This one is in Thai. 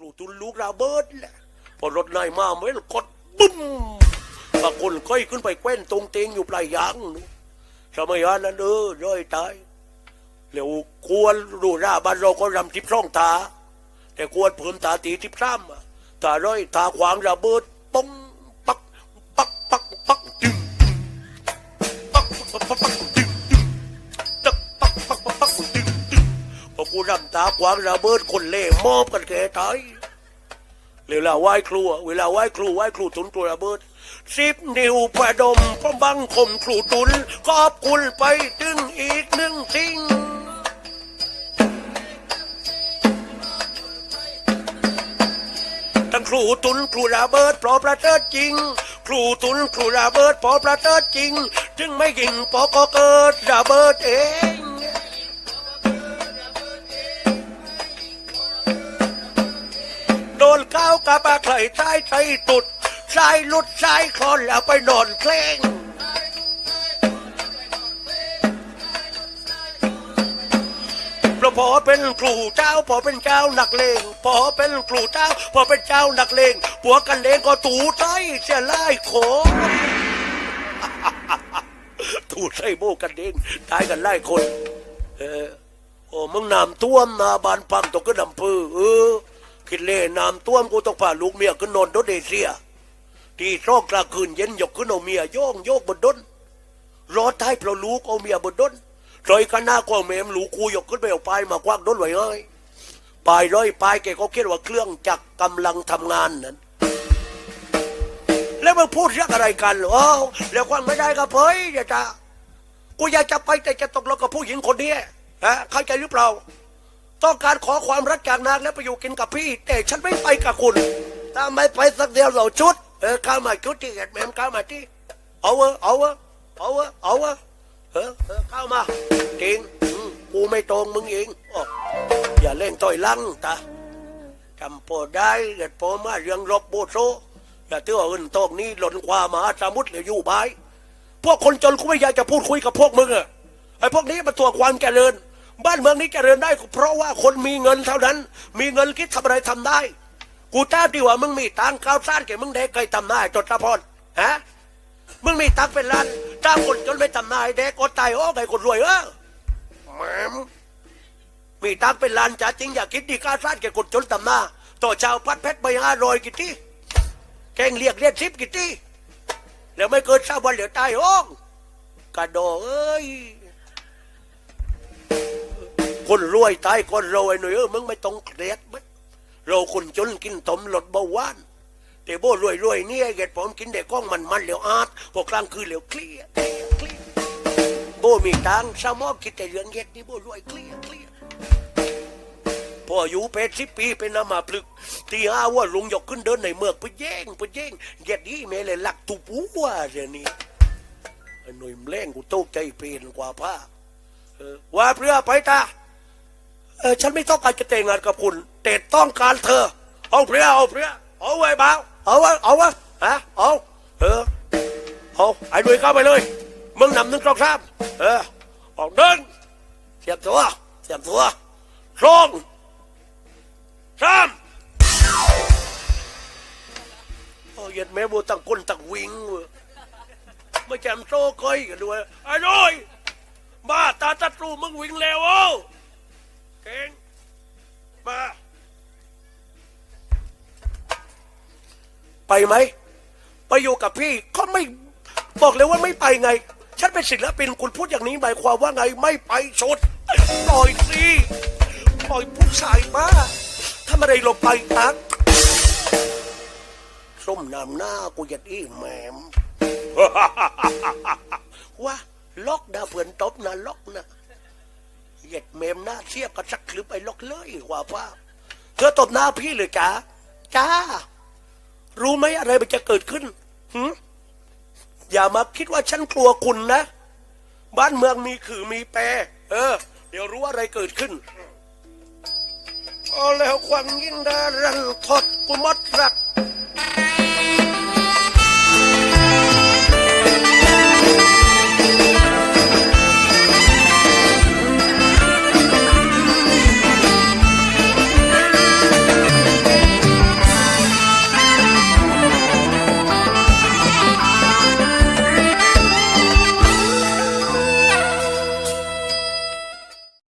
ครูตุนลูกราเบิดแหละพอรถนายมาเมื่อกดบึ้มปรากฏค่อยขึ้นไปแคว้นตรงเตงอยู่ปลายยางนู่นสมัยนั้นเออร้อยตายแล้วควรดูราบ้านเราก็รำทิพร่องตา แต่ควรเพิ่มตาตีทิพซ้ำตาร้อยตาขวางระเบิดป้อง ตาขวางระเบิดคนเล่มอบกันแก่ตายเวลาไหว้ครูอะเวลาไหว้ครูไหว้ครูตุนตัวระเบิดสิบนิ้วประดมพร้อมบังคมครูตุนขอบคุณไปถึงอีกหนึ่งสิ่งทั้งครูตุนครูระเบิดปอประเจิดจริง ครูตุนครูระเบิดปอประเจิดจริงถึงไม่ยิงปอก็เกิดระเบิดเอง โดนก้ากระบะไข่ใต้ไตตุดสายลุดสายคลอนแล้วไปนอนเคลงพระพอเป็นครูเจ้าพอเป็นเจ้าหนักเลงพอเป็นครูเจ้าพอเป็นเจ้าหนักเลงผัวกันเองก็ถูไส้เสียไล่โขงถูไส้โบกันเองตายกันไล่คน เออโอ้มึงน้ำท่วมนาบานพังตกก็ดำพือเออ คิดเล่น้ำท่วมกูต้องพาลูกเมียขึ้นนอนรถเอเชีย ที่ซอกกลางคืนเย็นยกขึ้นเอาเมียโยงโยกบนดนรอท้ายเพราะลูกเอาเมียบนดนรอยกันหน้ากว่าเมมลูกกูยกขึ้นไปเอาปลายมาควักดนไว้เอ้ยปลายร้อยปลายแกก็คิดว่าเครื่องจักรกำลังทำงานนั้นแล้วมึงพูดเรื่องอะไรกันเหรออ้าวแล้วควันไม่ได้กับเฮ้ยอย่าจะกูอยากจะไปแต่จะตกลงกับผู้หญิงคนนี้ฮะเข้าใจหรือเปล่า ต้องการขอความรักจากนางแล้วไปอยู่กินกับพี่แต่ฉันไม่ไปกับคุณ ถ้าไม่ไปสักเดียวเราชุด เออข้ามาชุดที่เห็นแม่มเข้ามาที่เอาเวะเอาเวะเอาเวะเอาเวะเออเออเข้ามาจริงกูไม่ตรงมึงเองอย่าเล่นต่อยลังตาจำพอได้เกิดพอมาเรื่องรบโบโซอย่าเตื้ออื่นตรงนี้หล่นความมหาสมุทรหรืออยู่บายพวกคนจนกูไม่อยากจะพูดคุยกับพวกมึงอะไอพวกนี้มันตัวความเจริญ บ้านเมืองนี้เจริญได้ก็เพราะว่าคนมีเงินเท่านั้น มีเงินคิดทำอะไรทำได้ กูจ้าดีว่ามึงมีตังค์ข้าวสารแกมึงได้เคยทำได้จดตะพรฮะมึงมีตังค์เป็นล้านจ้างคนจนไม่ทำได้เด็กก็ตายโอ้ไงคนรวยเออแหมมมีตังค์เป็นล้านจ้าจริงอย่าคิดดีข้าวสารแกคนจนทำหน้าต่อเช้าพัดเพชรใบห้าร้อยกี่ที่แกงเรียกเรียกทิปกี่ที่แล้วไม่เกินสามวันเหลือตายห้องกระโดดเอ้ย คนรวยตายคนรวยหน่อยเออมึงไม่ต้องเครียดมั้ยเราคนจนกินต้มลดเบาหวานแต่โบรวยรวยเนี่ยเกดผมกินแต่ก้องมันมันเหลวอาดพอกลางคืนเหลวเคลียเคลียโบมีตังสมองคิดแต่เรื่องเย็ดนี่โบรวยเคลียเคลียพออายุเป็ดสิบปีเป็นนามาพลึกตีห้าว่าลุงยกขึ้นเดินในเมืองไปแย่งไปแย่งเย็ดนี่แม่เลยหลักตุปูว่าเดี๋ยวนี้ไอ้หน่วยแมลงกูโตกใจเปลี่ยนกว่าผ้าว่าเพื่อไปตา เออฉันไม่ต้องการจะแต่งงานกับคุณ แต่ต้องการเธอ เอาเพื่อเอาเพื่อเอาไว้บ้าเอาวะเอาวะฮะเอาเออเอาไอ้หนุ่ยเข้าไปเลยมึงนำหนึ่งสองสามเออออกเดินเสียบตัวเสียบตัวสองสามโอ้ยแม่บัวตั้งก้นตั้งวิงเว้ยไม่แจมโซ่ก้อยกันด้วยไอ้หนุ่ยบ้าตาตัดรูมึงวิ่งแล้ว ไปไหมไปอยู่กับพี่เขาไม่บอกเลยว่าไม่ไปไง ฉันเป็นศิลปินคุณพูดอย่างนี้หมายความว่าไงไม่ไปสุดปล่อยสิปล่อยผู้ชายมาทำอะไรลงไปตักส้มน้ำหน้ากูจะดีแหมมว่าล็อกนะเพื่อนตบนะล็อกนะเหย็ดเมมหน้าเสียบกระชักคลือไปล็อกเลยว่าว่าเธอตบหน้าพี่เลยจ้าจ้า รู้ไหมอะไรมันจะเกิดขึ้นหือย่ามาคิดว่าฉันกลัวคุณนะ บ้านเมืองมีขื่อมีแปรเออ เดี๋ยวรู้อะไรเกิดขึ้นพอแล้วความยิ่งดารันทดกุมดรัด